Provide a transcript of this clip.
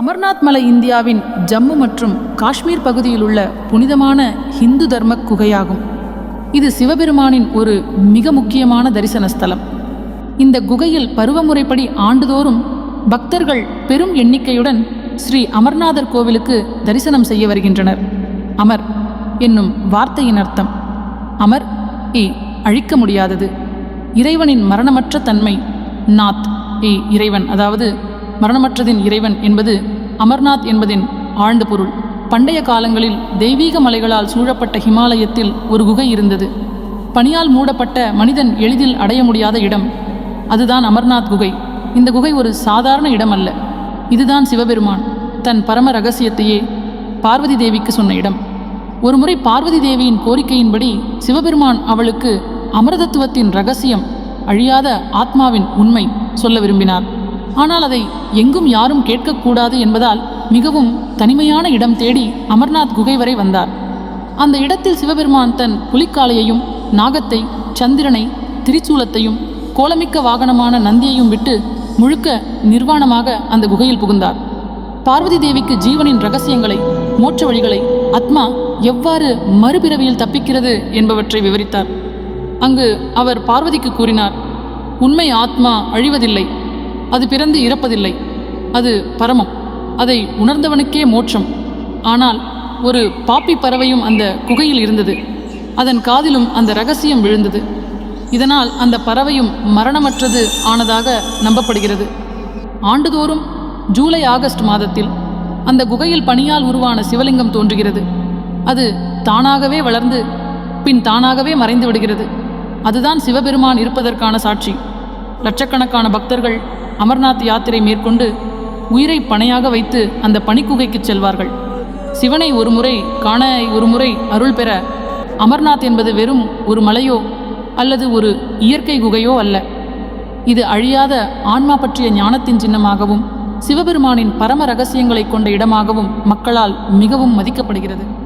அமர்நாத் மலை இந்தியாவின் ஜம்மு மற்றும் காஷ்மீர் பகுதியில் உள்ள புனிதமான ஹிந்து தர்ம குகையாகும். இது சிவபெருமானின் ஒரு மிக முக்கியமான தரிசன ஸ்தலம். இந்த குகையில் பருவமுறைப்படி ஆண்டுதோறும் பக்தர்கள் பெரும் எண்ணிக்கையுடன் ஸ்ரீ அமர்நாதர் கோவிலுக்கு தரிசனம் செய்ய வருகின்றனர். அமர் என்னும் வார்த்தையின் அர்த்தம். அமர் ஏ அழிக்க முடியாதது. இறைவனின் மரணமற்ற தன்மை. நாத் ஏ இறைவன் அதாவது மரணமற்றதின் இறைவன் என்பது அமர்நாத் என்பதின் ஆழ்ந்த பொருள். பண்டைய காலங்களில் தெய்வீக மலைகளால் சூழப்பட்ட ஹிமாலயத்தில் ஒரு குகை இருந்தது. பனியால் மூடப்பட்ட மனிதன் எளிதில் அடைய முடியாத இடம். அதுதான் அமர்நாத் குகை. இந்த குகை ஒரு சாதாரண இடம் அல்ல இதுதான் சிவபெருமான். தன் பரம ரகசியத்தையே பார்வதி தேவிக்கு சொன்ன இடம். ஒருமுறை பார்வதி தேவியின் கோரிக்கையின்படி சிவபெருமான் அவளுக்கு அமிர்தத்துவத்தின் ரகசியம் அழியாத ஆத்மாவின் உண்மை சொல்ல விரும்பினார். ஆனால் அதை எங்கும் யாரும் கேட்கக்கூடாது என்பதால் மிகவும் தனிமையான இடம் தேடி அமர்நாத் குகை வரை வந்தார். அந்த இடத்தில் சிவபெருமான் தன் புலிக்காளையையும் நாகத்தை சந்திரனை திரிச்சூலத்தையும் கோலமிக்க வாகனமான நந்தியையும் விட்டு முழுக்க நிர்வாணமாக அந்த குகையில் புகுந்தார். பார்வதி தேவிக்கு ஜீவனின் ரகசியங்களை மோட்ச வழிகளை ஆத்மா எவ்வாறு மறுபிறவியில் தப்பிக்கிறது என்பவற்றை விவரித்தார். அங்கு அவர் பார்வதிக்கு கூறினார் உண்மை ஆத்மா அழிவதில்லை. அது பிறந்து இறப்பதில்லை. அது பரமம். அதை உணர்ந்தவனுக்கே மோட்சம். ஆனால் ஒரு பாப்பி பறவையும் அந்த குகையில் இருந்தது. அதன் காதிலும் அந்த ரகசியம் விழுந்தது. இதனால் அந்த பறவையும் மரணமற்றது ஆனதாக நம்பப்படுகிறது. ஆண்டுதோறும் ஜூலை ஆகஸ்ட் மாதத்தில் அந்த குகையில் பனியால் உருவான சிவலிங்கம் தோன்றுகிறது. அது தானாகவே வளர்ந்து பின் தானாகவே மறைந்து விடுகிறது. அதுதான் சிவபெருமான் இருப்பதற்கான சாட்சி. லட்சக்கணக்கான பக்தர்கள் அமர்நாத் யாத்திரை மேற்கொண்டு உயிரை பணையாக வைத்து அந்த பனிக்குகைக்கு செல்வார்கள். சிவனை ஒரு முறை ஒருமுறை ஒரு முறை அருள் பெற அமர்நாத் என்பது வெறும் ஒரு மலையோ அல்லது ஒரு இயற்கை குகையோ அல்ல. இது அழியாத ஆன்மா பற்றிய ஞானத்தின் சின்னமாகவும் சிவபெருமானின் பரம ரகசியங்களைக் கொண்ட இடமாகவும் மக்களால் மிகவும் மதிக்கப்படுகிறது.